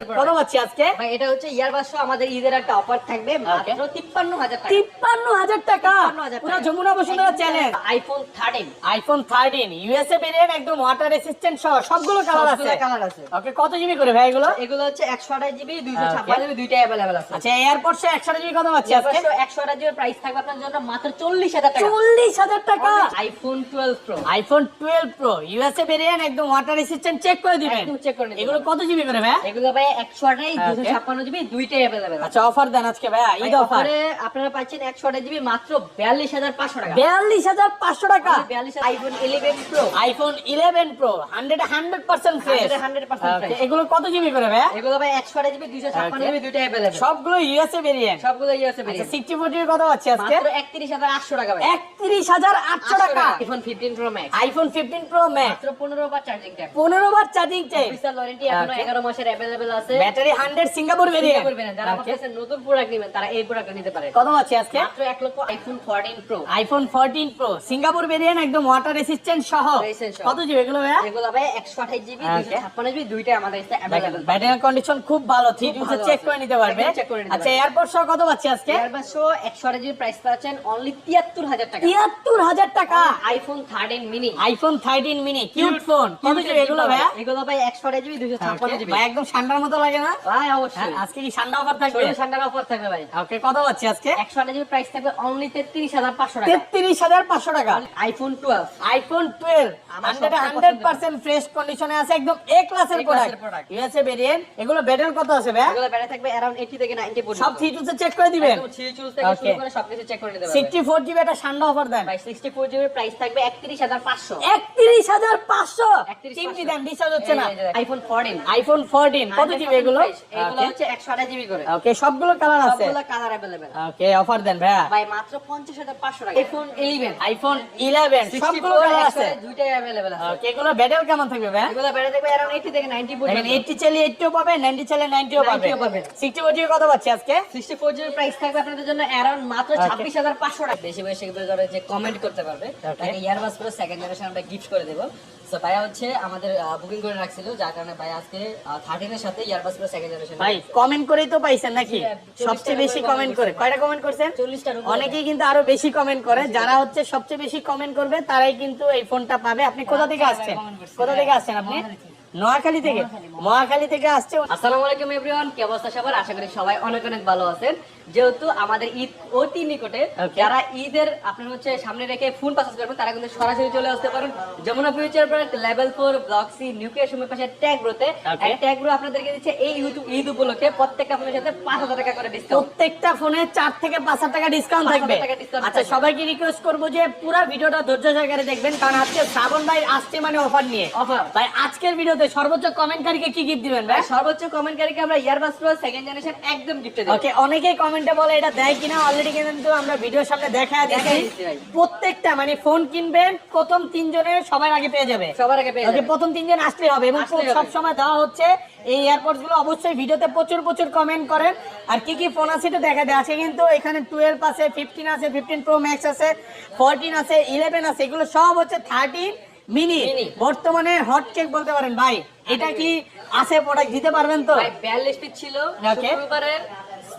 কত পাচ্ছি আজকে। এটা হচ্ছে ইয়ারবাস আমাদের ঈদের একটা অফার থাকবে মাত্র তিপ্পান্ন হাজার টাকা? তিপ্পান্ন হাজার টাকা। পুরো Jamuna Bashundhara channel iPhone thirteen iPhone thirteen USA variant একদম ওয়াটার রেসিস্ট্যান্ট সহ সবগুলো কালার আছে। কালার আছে। ওকে কত জিবি করে ভাই এগুলো? এগুলো হচ্ছে একশো আঠাশ জিবি দুইশো ছাপ্পান্ন জিবি দুইটাই অ্যাভেলেবেল আছে। আচ্ছা এয়ারপোর্টস একশো জিবি কত পাচ্ছি আজকে? একশো আঠাশ জিবির প্রাইস থাকবে আপনার জন্য মাত্র চল্লিশ হাজার টাকা। চল্লিশ হাজার টাকা? IPhone twelve pro iPhone twelve pro USA variant একদম ওয়াটার রেসিস্ট্যান্ট চেক করে দিবেন। check করে এগুলো কত জিবি করে ভাই? এগুলো ভাই একশো আঠাশ দুশো ছাপ্পান্ন জিবি দুইটাই অ্যাভেলেবেল আচ্ছা অফার দেন আজকে ভাইয়া ঈদ অফার আপনারা পাচ্ছেন একশো আঠাশ জিবি মাত্র বিয়াল্লিশ হাজার পাঁচশো টাকা। বিয়াল্লিশ হাজার পাঁচশো টাকা? বিয়াল্লিশ iPhone eleven pro iPhone eleven pro hundred hundred percent fresh 100% এগুলো কত জিবি করে ভাইয়া এগুলো ভাই একশো আঠাশ জিবি দুইশো ছাপ্পান্ন জিবি দুইটাই অ্যাভেলেবল সবগুলো ইউএসএ ভেরিয়েন্ট সবগুলো আছে সিক্সটি ফোর জিবি কত আজকে? একত্রিশ হাজার আটশো টাকা ভাই। একত্রিশ হাজার আটশো টাকা। IPhone fifteen pro max iPhone fifteen pro max মাত্র পনেরো বার চার্জিং ট্যাপ পনেরো বার চার্জিং ওয়ারেন্টি এখনও এগারো মাসের অ্যাভেলেবেল আছে। ব্যাটারি হান্ড্রেড সিঙ্গাপুর ভেরিয়েন্ট করবেন যারা আমার কাছে নতুন প্রোডাক্ট নেবেন তারা এই প্রোডাক্টটা নিতে পারে কত পাচ্ছি আজকে? মাত্র এক লক্ষ iPhone fourteen pro iPhone fourteen pro Singapore variant একদম ওয়াটার রেসিস্ট্যান্ট সহ। কত জিবি এগুলো ভাইয়া? এগুলো ভাই একশো আঠাশ জিবি Okay. দুইশো ছাপ্পান্ন জিবি দুইটাই আমাদের কাছে অ্যাভেলেবেল ব্যাটারি কন্ডিশন খুব ভালো টু ভালো চেক করে নিতে পারবে। আচ্ছা। এয়ারপোর্ট সহ কত পাচ্ছি আজকে? এয়ারবাসও একশো আঠাশ জিবি প্রাইস পাচ্ছেন অনলি তিয়াত্তর হাজার টাকা। তিয়াত্তর হাজার টাকা? IPhone thirteen mini iPhone thirteen mini cute phone কত জিবি এগুলো ভাইয়া? এগুলো ভাই একশো আঠাশ জিবি দুইশো ছাপ্পান্ন জিবি। ভাই একদম ঠান্ডার মতো লাগে না? ভাই হ্যাঁ, অবশ্যই আজকে কি ঠান্ডা অফার থাকবে? ষোলো অফার থাকবে ভাই। ওকে কত পাচ্ছি আজকে? একশো আঠাশ জিবি প্রাইস থাকবে অনলি তেত্রিশ হাজার পাঁচশো টাকা। তেত্রিশ হাজার পাঁচশো টাকা। আইফোন টুয়েলভ আইফোন টুয়েলভ আমার হান্ড্রেড সবচেয়ে হান্ড্রেড পছন্দের। পার্সেন্ট ফ্রেশ কন্ডিশনে আছে একদম এ ক্লাসের A class এর প্রোডাক্ট ইউএসএ ভেরিয়েন্ট এগুলো ব্যাটারি কত আছে ভাই? এগুলো ব্যাটারি থাকবে অ্যারাউন্ড এইটি থেকে নাইনটি পর্যন্ত। সব থ্রি চেক করে দিবেন। একদম থ্রি থেকে শুরু করে সবকিছু চেক করে নিতে পারবেন। সিক্সটি ফোর জিবি একটা ঠান্ডা অফার দেন। ভাই সিক্সটি ফোর প্রাইস থাকবে একত্রিশ হাজার পাঁচশো। একত্রিশ হাজার পাঁচশো। 31,500 চিমটি দেন? রিচার্জ হচ্ছে না। আইফোন ফোরটিন আইফোন ফোরটিন কত জিবি এগুলো? এগুলো হচ্ছে একশো আঠাশ জিবি করে। ওকে সবগুলো কালার আছে? সবগুলো কালার অ্যাভেলেবেল ওকে অফার দেন ভাইয়া। ভাই মাত্র পঞ্চাশ হাজার পাঁচশো টাকা। আইফোন ইলেভেন আইফোন ইলেভেন সবগুলো কালার আছে? দুইটাই অ্যাভেলেবেল আছে। ওকে এগুলো ব্যাটারি কেমন থাকবে ভাইয়া? এগুলো ব্যাটারি থাকবে অ্যারাউন্ড এইটি থেকে নাইনটি দেখেন পর্যন্ত এইটটি চাইলে এইটটিও পাবে নাইনটি চাইলে নাইনটিও পাবে। 90 ও পাবেন। সিক্সটি ফোর জিবি কত পাচ্ছি আজকে? সিক্সটি ফোর প্রাইস থাকবে আপনাদের জন্য অ্যারাউন্ড মাত্র Okay. ছাব্বিশ হাজার পাঁচশো টাকা। বেশি বেশি করে যে কমেন্ট করতে পারবে তাকে ইয়ারবাস প্রো সেকেন্ড জেনারেশন আমরা গিফট করে দেবো। সো ভাইয়া হচ্ছে আমাদের বুকিং করে রাখছিল যার কারণে ভাই আজকে থার্টিনের সাথে ইয়ারবাস প্রো সেকেন্ড জেনারেশন ভাই কমেন্ট করেই তো পাইছেন নাকি? সবচেয়ে বেশি কমেন্ট করে। কয়টা কমেন্ট করছেন। অনেকেই কিন্তু আরও বেশি কমেন্ট করে। যারা হচ্ছে সবচেয়ে বেশি কমেন্ট করবে তারাই কিন্তু এই ফোনটা পাবে। আপনি কোথা থেকে আসছেন? কোথা থেকে আসছেন আপনি? নোয়াখালী থেকে। মহাখালী থেকে আসছে আসসালামু আলাইকুম এভরিওয়ান কি অবস্থা সবার? আশা করি সবাই অনেক অনেক ভালো আছেন। যেহেতু আমাদের ঈদ অতি নিকটে যারা ঈদের আপনার হচ্ছে সামনে রেখে করবেন তারা কিন্তু সরাসরি চলে আসতে পারেন Jamuna future product level four block C nuclear সময় পাশে ট্যাগ Okay. ট্যাগ ব্রো আপনাদেরকে দিচ্ছে এই ঈদ ঈদ উপলক্ষে প্রত্যেকটা ফোনের সাথে পাঁচ হাজার টাকা করে ডিসকাউন্ট প্রত্যেকটা ফোনে চার থেকে পাঁচ হাজার টাকা ডিসকাউন্ট থাকবে। আচ্ছা সবাইকে রিকোয়েস্ট করব যে পুরো ভিডিওটা ধৈর্য সহকারে দেখবেন কারণ আজকে শ্রাবণ ভাই আসছে মানে অফার নিয়ে। Offer। ভাই আজকের ভিডিওতে সর্বোচ্চ কমেন্টকারীকে কি গিফট দিবেন ভাই? সর্বোচ্চ কমেন্টকারীকে আমরা ইয়ারবাস প্রো সেকেন্ড জেনারেশন একদম গিফটে দেবো। ওকে অনেকেই কমেন্টে বলে এটা দেয় কিনা অলরেডি কিন্তু আমরা ভিডিওর সামনে দেখা দিচ্ছি দেখাই প্রত্যেকটা মানে ফোন কিনবেন প্রথম তিনজনে সবার আগে পেয়ে যাবে। সবার আগে পেয়ে ওকে প্রথম তিনজন আসলে হবে এবং। সব সময় দেওয়া হচ্ছে এই এয়ারপোর্টসগুলো। অবশ্যই ভিডিওতে প্রচুর প্রচুর কমেন্ট করেন। আর কি কি ফোন আছে এটা দেখা দেয় আছে কিন্তু এখানে টুয়েলভ আছে ফিফটিন আছে ফিফটিন প্রো ম্যাক্স আছে ফোরটিন আছে ইলেভেন আছে এগুলো সব হচ্ছে থার্টিন মিনি। বর্তমানে হট কেক বলতে পারেন ভাই। এটা কি আছে প্রোডাক্ট দিতে পারবেন তো? ভাই 42 পিস ছিল। শুক্রবারের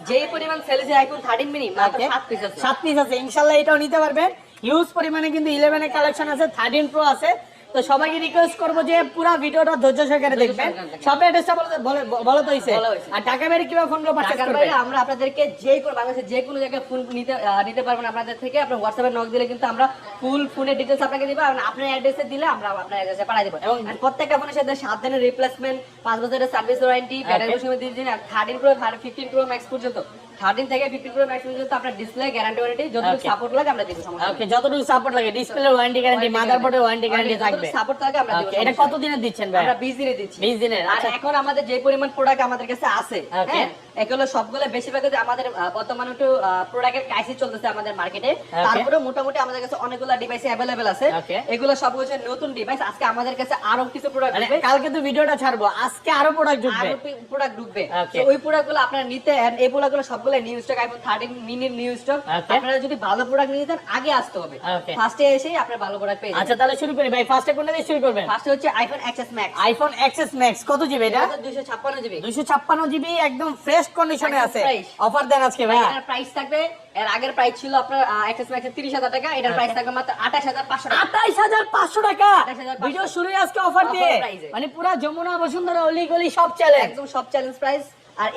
যেই পরিমাণ সেল হয়েছে এখন 13 মিনি মাত্র 7 পিস আছে। 7 পিস আছে। ইনশাল্লাহ এটাও নিতে পারবেন। হিউজ পরিমাণে কিন্তু ইলেভেন এর কালেকশন আছে থার্টিন প্রো আছে। তো সবাইকে রিকোয়েস্ট করব যে পুরো ভিডিওটা ধৈর্য সহকারে দেখবেন। সহকারে দেখবেন। সব অ্যাড্রেসটা বলো বলে- তো হইছে। আর টাকা বের কীভাবে পারচেজ ঢাকার করবে? আমরা আপনাদেরকে যে কোনো বাংলাদেশের যে কোনো জায়গায় ফোন নিতে নিতে পারবেন আপনাদের থেকে। আপনার হোয়াটসঅ্যাপে নক দিলে কিন্তু আমরা ফুল ফোনের ডিটেলস আপনাকে দিব আর আপনার অ্যাড্রেসে দিলে আমরা আপনার অ্যাড্রেসে পাঠিয়ে দেবো। এবং প্রত্যেকটা ফোনের সাথে সাত দিনের রিপ্লেসমেন্ট পাঁচ বছরের সার্ভিস ওয়ারেন্টি ব্যাটারি. সময় দিয়ে দিন আর thirteen pro fifteen pro max পর্যন্ত। থার্টিন থেকে ফিফটিন প্রো ম্যাক্স পর্যন্ত আপনার ডিসপ্লে গ্যারান্টি ওয়ারেন্টি যতটুকু সাপোর্ট লাগে আমরা দিব সমস্যা ওকে যতটুকু সাপোর্ট লাগে ডিসপ্লে ওয়ারেন্টি গ্যারান্টি Warranty মাদারবোর্ডের ওয়ারেন্টি গ্যারান্টি থাকবে। সাপোর্ট থাকে আমরা দিব এটা কত দিনে দিচ্ছেন ভাই? আমরা 20 দিনে দিচ্ছি। 20 দিনের, আর আচ্ছা। এখন আমাদের যে পরিমাণ প্রোডাক্ট আমাদের কাছে আছে হ্যাঁ এগুলো সবগুলো বেশিরভাগ আমাদের বর্তমানে একটু প্রোডাক্টের ক্রাইসিস চলতেছে আমাদের মার্কেটে তারপরে মোটামুটি আমাদের কাছে অনেকগুলো ডিভাইস অ্যাভেলেবেল আছে। এগুলো সব হচ্ছে নতুন ডিভাইস আজকে আমাদের কাছে আরও কিছু প্রোডাক্ট মানে ঢুকবে। কালকে তো ভিডিওটা ছাড়বো। আজকে আরও প্রোডাক্ট ঢুকবে। আরও প্রোডাক্ট ঢুকবে। তো ওই প্রোডাক্টগুলো আপনারা নিতে এই প্রোডাক্টগুলো সবগুলো new stock iPhone 13 mini new stock আপনারা যদি ভালো প্রোডাক্ট নিতে চান আগে আসতে হবে. ফার্স্টে এসেই আপনারা ভালো প্রোডাক্ট পেয়ে আচ্ছা তাহলে শুরু করি ভাই। ফার্স্টে কোনটা দিয়ে শুরু করবেন? ফার্স্টে হচ্ছে iPhone XS max iPhone XS max কত জিবি এটা? 256 জিবি দুইশো ছাপ্পান্ন জিবি একদম ফ্রেশ কন্ডিশনে আছে। অফার দেন আজকে ভাই এর প্রাইস থাকবে এর আগের প্রাইস ছিল আপনার এক্সএস 30000 টাকা এটার প্রাইস থাকবে মাত্র 28500 টাকা। আঠাইশ হাজার পাঁচশো টাকা? 28,500 ভিডিও শুরুই আজকে অফার দিয়ে। মানে পুরো যমুনা বসুন্ধরা অলি গলি সব চ্যালেঞ্জ একদম সব চ্যালেঞ্জ প্রাইস আর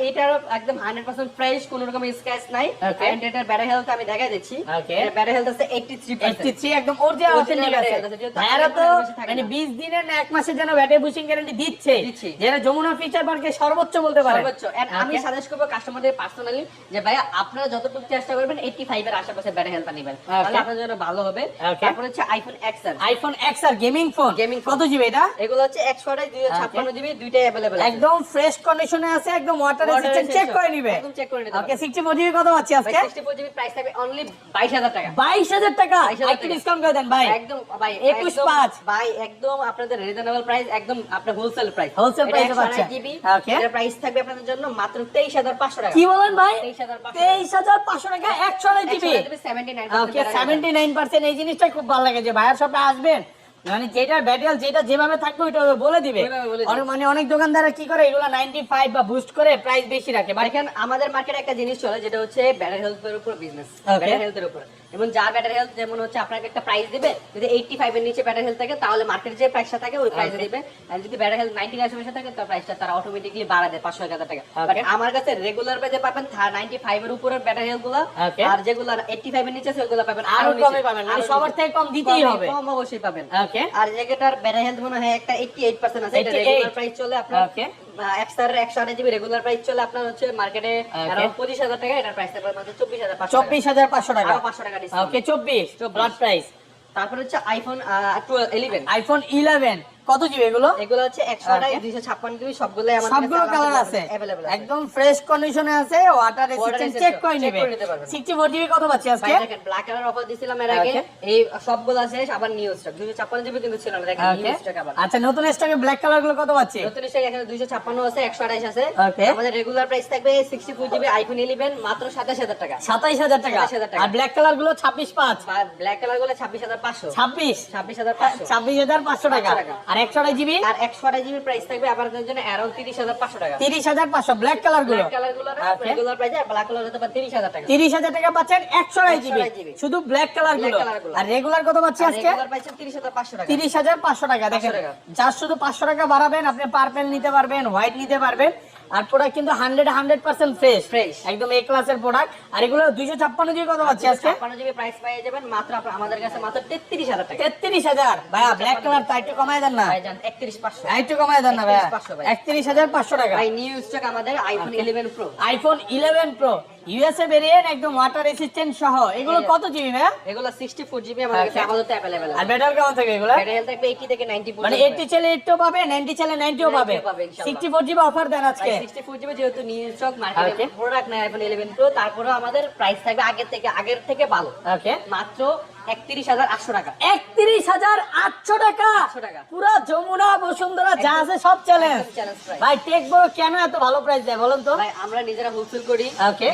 একদম হান্ড্রেড পার্সেন্ট ফ্রেশ কোন রকম স্ক্র্যাচ নাই এন্ড এটার ব্যাটারি হেলথ আমি দিচ্ছি। ব্যাটারি হেলথ আছে এইটটি থ্রি এইটটি থ্রি একদম আছে। তো মানে বিশ দিনের না এক মাসের জন্য ব্যাটারি বুশিং গ্যারান্টি দিচ্ছে। যেটা যমুনা ফিচার পার্কে সর্বোচ্চ বলতে পারে সর্বোচ্চ। এন্ড আমি সাজেস্ট কাস্টমারদের পার্সোনালি যে আপনারা যতটুকু চেষ্টা করবেন এইটটি ফাইভ এর আশেপাশে ব্যাটারি হেলথ নিবেন। তাহলে আপনার জন্য ভালো হবে। তারপর হচ্ছে iPhone X R iPhone X R gaming phone gaming কত জিবি এটা? এগুলো হচ্ছে একশো আঠাশ দুই ছাপ্পান্ন জিবি দুইটাই অ্যাভেলেবল একদম ফ্রেশ কন্ডিশনে আছে একদম ওয়াটার রেজিস্ট্যান্ট চেক করে নিবে। চেক করে নিতে ওকে 64 জিবি কত পাচ্ছি আজকে? 64 জিবি প্রাইস থাকবে অনলি 22000 টাকা। 22000 টাকা? একটু ডিসকাউন্ট করে দেন ভাই। একদম ভাই 21 পাঁচ। ভাই একদম আপনাদের রিজনেবল প্রাইস একদম আপনার হোলসেল প্রাইস জিবি. এর প্রাইস থাকবে আপনাদের জন্য মাত্র 23500 টাকা। কি বলেন ভাই? 23500 তেইশ হাজার পাঁচশো টাকা একশো GB 79% okay seventy nine percent এই জিনিসটা খুব ভালো লাগে যে ভাইয়ার শপে আসবেন মানে যেটা ব্যাটেল যেটা যেভাবে থাকবে ওইটা বলে দিবে। মানে অনেক দোকানদাররা কি করে এগুলো নাইনটি ফাইভ বা বুস্ট করে প্রাইস বেশি রাখে। মানে আমাদের মার্কেটে একটা জিনিস চলে যেটা হচ্ছে ব্যাটার হেলথের উপর বিজনেস ব্যাটার হেলথের উপর। এবং যার ব্যাটারি হেলথ যেমন হচ্ছে আপনাকে একটা প্রাইস দিবে যদি 85 এর নিচে ব্যাটারি হেলথ থাকে তাহলে মার্কেটে যে প্রাইসটা থাকে ওই প্রাইসে. দিবে। আর যদি ব্যাটারি হেলথ 90 এর আশেপাশে থাকে তার প্রাইসটা তারা অটোমেটিক্যালি বাড়া দেয় 500 1000 টাকা। বাট আমার কাছে রেগুলার পেজে পাবেন 95 এর উপরের ব্যাটার হেলথগুলো আর যেগুলো 85 এর নিচে আছে ওগুলো পাবেন আরও কমে পাবেন, মানে সবার থেকে কম দিতেই হবে। কম অবশ্যই পাবেন। আর যেটার ব্যাটারি হেলথ মনে হয় একটা 88% আছে এটা রেগুলার প্রাইস চলে আপনার। একশো আট জিবি রেগুলার প্রাইস চলে আপনার হচ্ছে মার্কেটে. পঁচিশ হাজার টাকা এটার প্রাইস থাকবে মাত্র হাজার পাঁচশো চব্বিশ হাজার পাঁচশো টাকা। আরও 500 টাকা discount। ওকে চব্বিশ 24 ব্লড প্রাইস তারপর হচ্ছে আইফোন ইলেভেন আইফোন ইলেভেন কত জিবি এগুলো? এগুলো হচ্ছে একশো আঠাশ Okay. দুইশো ছাপ্পান্ন জিবি সবগুলোই আমাদের সবগুলো কালার আছে। অ্যাভেলেবল একদম ফ্রেশ কন্ডিশনে আছে ওয়াটার রেজিস্ট্যান্ট চেক করে নিবে। করে নিতে পারবেন। 64 জিবি কত পাচ্ছি আজকে? দেখেন ব্ল্যাক কালার অফার দিছিলাম এর আগে। এই সবগুলো আছে আবার নিউ স্টক দুইশো ছাপ্পান্ন জিবি কিন্তু ছিল না দেখেন নিউ স্টক আবার। আচ্ছা নতুন স্টকে ব্ল্যাক কালারগুলো কত পাচ্ছি? নতুন স্টক এখানে দুইশো ছাপ্পান্ন আছে একশো আঠাশ আছে। আমাদের রেগুলার প্রাইস থাকবে sixty four GB iPhone eleven মাত্র সাতাশ হাজার টাকা। সাতাইশ হাজার টাকা। 27,000 টাকা। আর ব্ল্যাক কালারগুলো ছাব্বিশ পাঁচ। ব্ল্যাক কালারগুলো ছাব্বিশ হাজার পাঁচশো। ছাব্বিশ। ছাব্বিশ হাজার পাঁচশো। ছাব্বিশ হাজার পাঁচশো টাকা। টাকা। আর একশো জিবি? আর একশো আড়াই জিবি প্রাইস থাকবে আপনাদের জন্য অ্যারাউন্ড তিরিশ হাজার পাঁচশো টাকা। তিরিশ হাজার পাঁচশো ব্ল্যাক কালারগুলো? ব্ল্যাক কালারগুলো Okay. রেগুলার প্রাইস আর ব্ল্যাক কালার হতে তিরিশ হাজার টাকা। তিরিশ হাজার টাকা পাচ্ছেন একশো জিবি। শুধু ব্ল্যাক কালারগুলো। আর রেগুলার কত পাচ্ছি আজকে? তিরিশ হাজার পাঁচশো টাকা। তিরিশ হাজার পাঁচশো টাকা দেখেন। যার শুধু পাঁচশো টাকা বাড়াবেন আপনি পার্পেল নিতে পারবেন হোয়াইট নিতে পারবেন। আর প্রোডাক্ট কিন্তু hundred hundred percent fresh fresh একদম এ ক্লাসের প্রোডাক্ট আর এগুলো দুইশো ছাপ্পান্ন জিবি কত পাচ্ছি আজকে? ছাপ্পান্ন জিবি প্রাইস পেয়ে যাবেন মাত্র আমাদের কাছে মাত্র তেত্রিশ হাজার টাকা। তেত্রিশ হাজার? ভাইয়া ব্ল্যাক কালার তা একটু কমায় দেন না। একত্রিশ পাঁচশো। একটু কমায় দেন না ভাইয়া। 31,500 ভাই। একত্রিশ হাজার পাঁচশো টাকা। ভাই নিউ স্টক আমাদের iPhone eleven pro iPhone eleven pro USA variant একদম ওয়াটার রেসিস্ট্যান্ট সহ। এগুলো কত জিবি ভাই এগুলো সিক্সটি ফোর জিবি আমাদের কাছে আপাতত अवेलेबल আর ব্যাটারি কেমন থাকে এগুলো? ব্যাটারি হেলথ থাকবে এইটি থেকে নাইনটি মানে 80 চলে 80 পাবে নাইনটি ছেলে নাইনটিও 90 পাবে। পাবে, ইনশাআল্লাহ। সিক্সটি ফোর জিবি অফার দেন আজকে। সিক্সটি ফোর জিবি যেহেতু নিউ স্টক মার্কেটে. প্রোডাক্ট না আইফোন ইলেভেন প্রো তারপরে আমাদের প্রাইস থাকবে আগের থেকে আগের থেকে ভালো। ওকে মাত্র একত্রিশ হাজার আটশো টাকা। একত্রিশ হাজার আটশো টাকা। পুরা যমুনা বসুন্ধরা যা আছে সব চ্যালেঞ্জ একদম challenge price। ভাই টেক কেন এত ভালো প্রাইস দেয় বলুন তো? ভাই আমরা নিজেরা হোলসেল করি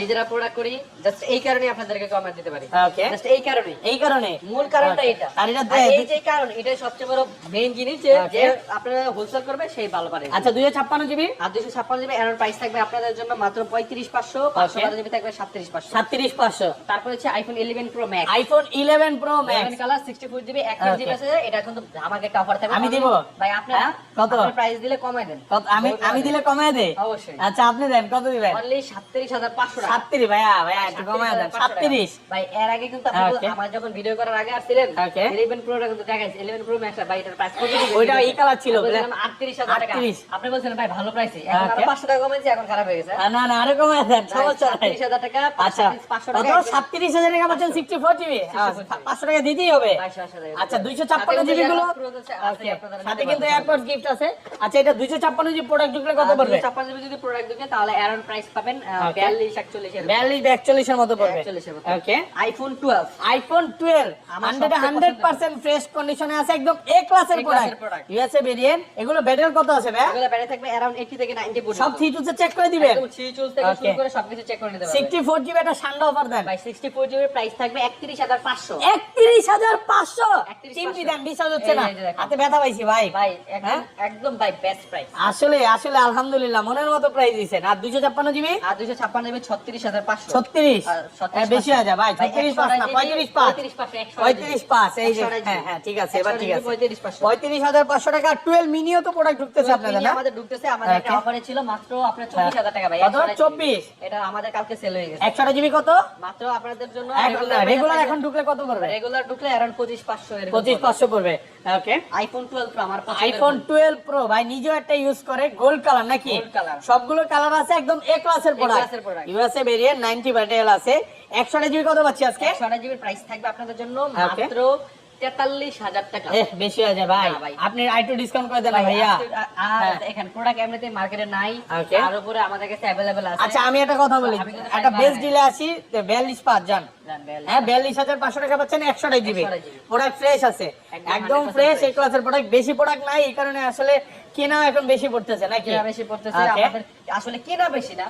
নিজেরা প্রোডাক্ট করি। জাস্ট এই কারণে আপনাদেরকে কমার দিতে পারি। জাস্ট এই কারণে। এই কারণে? মূল কারণটা এটা আর এটা এই যে কারণ এটাই সবচেয়ে বড় মেইন জিনিস যে আপনারা হোলসেল করবে সেই ভালো পারে। আচ্ছা দুইশো ছাপ্পান্ন জিবি আর দুইশো ছাপ্পান্ন জিবি এর প্রাইস থাকবে আপনাদের জন্য মাত্র পঁয়ত্রিশ পাঁচশো পাঁচশো জিবি থাকবে সাতত্রিশ পাঁচশো। সাতত্রিশ পাঁচশো। তারপর হচ্ছে iPhone eleven pro max iPhone eleven pro max colour sixty four GB এক জিবি আছে এটা কিন্তু আমাকে একটা অফার থাকবে। আমি দিব? ভাই আপনার হ্যাঁ? কত? প্রাইস দিলে কমাই দেন। কত? আমি আমি দিলে কমায় দে অবশ্যই। আচ্ছা আপনি দেন কত দিবেন? অনলি সাতত্রিশ হাজার পাঁচশো টাকা। সাতত্রিশ ভাইয়া ভাইয়া একটু দেন। 37,500 ভাই এর আগে কিন্তু আপনি আমার যখন ভিডিও করার আগে আসছিলেন 11 প্রো কিন্তু দেখাইছে। 11 প্রো ম্যাক্স ভাই এটার প্রাইস কত দিবেন? ওইটা এই color ছিল, 38000 টাকা। আপনি বলছেন ভাই ভালো প্রাইসে এখন 500 টাকা কমেছে এখন খারাপ হয়ে গেছে। না না আরও কমায় দেন সমস্যা নাই। 37000 টাকা আচ্ছা 500 টাকা সাতত্রিশ হাজার টাকা পাচ্ছেন সিক্সটি ফোর জিবি পাঁচশো টাকা দিতেই হবে। আচ্ছা দুইশো ছাপ্পান্ন জিবি গুলো সাথে কিন্তু। এয়ারপোর্ট গিফট আছে। আচ্ছা এটা দুইশো ছাপ্পান্ন জিবি প্রোডাক্ট ঢুকলে কত পড়বে? 256 যদি প্রোডাক্ট দেখেন তাহলে অ্যারাউন্ড প্রাইস পাবেন. বিয়াল্লিশ একচল্লিশ বিয়াল্লিশ একচল্লিশের মতো পড়বে। 41 এর মতো। Okay iPhone twelve iPhone twelve hundred hundred percent fresh কন্ডিশনে আছে একদম এ ক্লাসের প্রোডাক্ট ইউএসএ ভেরিয়েন্ট এগুলো ব্যাটারি কত আছে ভাই এগুলো ব্যাটারি থাকবে অ্যারাউন্ড এইটি থেকে নাইনটি পর্যন্ত। সব থ্রি টুসে চেক করে দিবেন? একদম থ্রি চুজ থেকে শুরু করে সবকিছু চেক করে নিতে পারবেন। সিক্সটি ফোর জিবি একটা সান্ডা অফার দেন। ভাই সিক্সটি ফোর জিবির প্রাইস থাকবে একত্রিশ হাজার পাঁচশো। একত্রিশ হাজার পাঁচশো। চিমটি দেন বিশ্বাস হচ্ছে না। হাতে ব্যথা পাইছি ভাই। ভাই হ্যাঁ? একদম ভাই বেস্ট প্রাইস আসলে আসলে আলহামদুলিল্লাহ মনের মতো প্রাইস আর দুইশো ছাপ্পান্ন জিবি? আর দুইশো ছাপ্পান্ন জিবি ছত্রিশ হাজার পাঁচশো। ছত্রিশ? বেশি হয়ে যায় ভাই। ছত্রিশ পাঁচ না পঁয়ত্রিশ পাঁচ। পঁয়ত্রিশ পাঁচ এই যে হ্যাঁ হ্যাঁ ঠিক আছে এবার ঠিক আছে। পঁয়ত্রিশ পাঁচশো। পঁয়ত্রিশ হাজার পাঁচশো টাকা টুয়েলভ মিনিও তো প্রোডাক্ট ঢুকতেছে আপনাদের না? আমাদের ঢুকতেছে আমাদের একটা অফারে ছিল মাত্র আপনার চব্বিশ হাজার টাকা ভাই কত? 128 24? এটা আমাদের কালকে সেল হয়ে গেছে। একশো জিবি কত? মাত্র আপনাদের জন্য রেগুলার এখন ঢুকলে কত পড়বে রেগুলার ঢুকলে পড়বে। ওকে আইফোন টুয়েলভ প্রো আমার পছন্দের আইফোন টুয়েলভ প্রো ভাই নিজেও একটা ইউজ করে গোল্ড কালার নাকি। সবগুলো কালার আছে একদম এ ক্লাসের প্রোডাক্ট class এর product। ইউএসএ ভেরিয়েন্ট নাইনটি ব্যাটারিয়াল আছে। একশো জিবি কত পাচ্ছি আজকে? একশো জিবি জিবির প্রাইস থাকবে আপনাদের জন্য মাত্র তেতাল্লিশ হাজার টাকা। বেশি হয়ে যায় ভাই। আপনি আইটু ডিসকাউন্ট করে দেন ভাইয়া। আজকে- আ- আর হ্যাঁ। এখানে প্রোডাক্ট এমনিতে মার্কেটে নাই। Okay. উপরে আমাদের কাছে অ্যাভেলেবেল আছে। আচ্ছা আমি একটা কথা বলি। একটা বেস্ট ডিলে আসি বিয়াল্লিশ পাঁচ জান, হ্যাঁ বিয়াল্লিশ হাজার পাঁচশো টাকা পাচ্ছেন একশো জিবি। 128 প্রোডাক্ট ফ্রেশ আছে। একদম একদম 100% ফ্রেশ এই। ক্লাসের প্রোডাক্ট বেশি প্রোডাক্ট নাই এই কারণে আসলে কেনাও এখন বেশি পড়তেছে নাকি? কেনা বেশি পড়তেছে আমাদের আসলে কেনা বেশি না।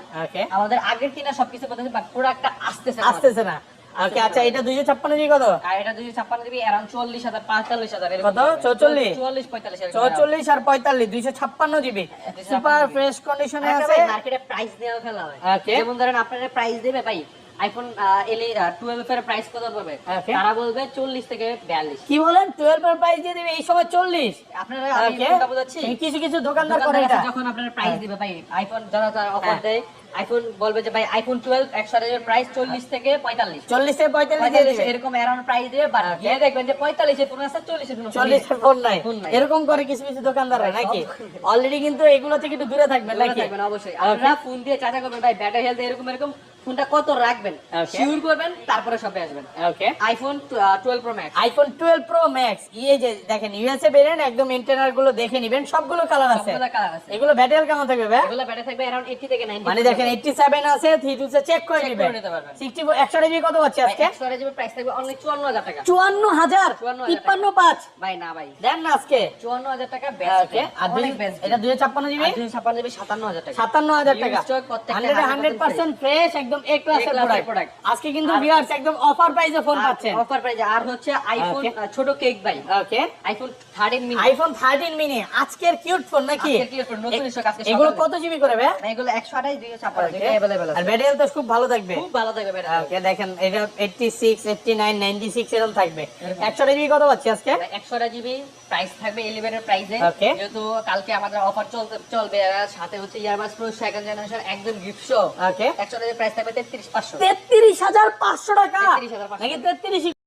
আমাদের আগের কেনা সবকিছু পড়তেছে বাট প্রোডাক্টটা আসতেছে আসতেছে না। ওকে আচ্ছা এটা দুইশো ছাপ্পান্ন জিবি কত? আর এটা যদি ছাপ্পান্ন জিবি অ্যারাউন্ড চল্লিশ হাজার পঁয়তাল্লিশ হাজার কত? 44? চুয়াল্লিশ পঁয়তাল্লিশ হাজার চৌচল্লিশ আর পঁয়তাল্লিশ দুইশো ছাপ্পান্ন জিবি। সুপার ফ্রেশ কন্ডিশনে আছে? মার্কেটে প্রাইস দেওয়া ফেলা হয়। যেমন ধরেন আপনারা প্রাইস দিবে ভাই আইফোন এলি টুয়েলভ এর প্রাইস কত পড়বে? তারা বলবে চল্লিশ থেকে বিয়াল্লিশ। কি বলেন? টুয়েলভ এর প্রাইস দিয়ে দিবে এই সময় চল্লিশ। আপনারা বোঝাচ্ছি। কিছু কিছু দোকানদার করে দোকানদার যখন আপনারা প্রাইস দিবে ভাই আইফোন যারা অফার হ্যাঁ। দেয় আইফোন বলবে যে ভাই আইফোন টুয়েলভ একশো প্রাইস চল্লিশ থেকে পঁয়তাল্লিশ। চল্লিশ থেকে পঁয়তাল্লিশ এরকম অ্যারাউন্ড প্রাইস দিবে বাট গিয়ে দেখবেন যে পঁয়তাল্লিশের ফোন আছে চল্লিশের ফোন চল্লিশের ফোন নাই। এরকম করে কিছু কিছু দোকানদাররা নাকি? অলরেডি কিন্তু এগুলো থেকে একটু দূরে থাকবেন নাকি? অবশ্যই। আপনারা ফোন দিয়ে চাচা করবেন ভাই ব্যাটারি হেলথ এরকম এরকম ফোনটা কত রাখবেন? শিওর করবেন তারপরে সবে আসবেন। Okay iPhone twelve pro max iPhone twelve pro max ইয়ে যে দেখেন ইউএসএ বেরেন একদম ইন্টারনালগুলো দেখে নিবেন সবগুলো কালার আছে। সবগুলো কালার আছে। এগুলো ব্যাটারি কেমন থাকবে ভাই? এগুলো ব্যাটারি থাকবে অ্যারাউন্ড 80 থেকে 90 মানে দেখেন এইটটি সেভেন আছে থ্রি টু সে চেক করে নিবেন। করে নিতে পারবেন। সিক্সটি একশো জিবি কত পাচ্ছি আজকে? এক্সট্রা জিবি প্রাইস থাকবে অনলি 54000 টাকা। চুয়ান্ন হাজার 54,000 তিপ্পান্ন পাঁচ। ভাই না ভাই। দেন না আজকে। 54000 টাকা বেস্ট ওকে আর দুই এটা দুই ছাপ্পান্ন জিবি? 256 জিবি 57000 টাকা। সাতান্ন হাজার New টাকা stock প্রত্যেকটা হান্ড্রেড হান্ড্রেড পার্সেন্ট ফ্রেশ একদম এক ক্লাসের class এর প্রোডাক্ট product। আজকে কিন্তু ভিউয়ার্স একদম অফার প্রাইসে ফোন পাচ্ছেন অফার প্রাইস আর হচ্ছে আইফোন Okay. ছোট কেক ভাই okay iPhone 13 mini iPhone thirteen mini আজকের কিউট ফোন নাকি আজকের cute phone, নতুন stock আজকে এগুলো সকালে। কত জিবি করে ভাই এগুলো 128 256 দুটো अवेलेबल আর আছে ব্যাটারি তো খুব ভালো থাকবে খুব ভালো থাকবে ব্যাটারি ওকে দেখেন এটা 86 89 96 এরকম থাকবে 100 জিবি কত পাচ্ছি আজকে একশো জিবি প্রাইস থাকবে ইলেভেনের প্রাইসে Okay. যেহেতু কালকে আমাদের অফার চলতে চলবে আর সাথে হচ্ছে ইয়ারবাস প্রো সেকেন্ড জেনারেশন একদম গিফট শো ওকে একশো জিবি প্রাইস থাকবে তেত্রিশ পাঁচশো। 33500 টাকা? 33,500 নাকি 33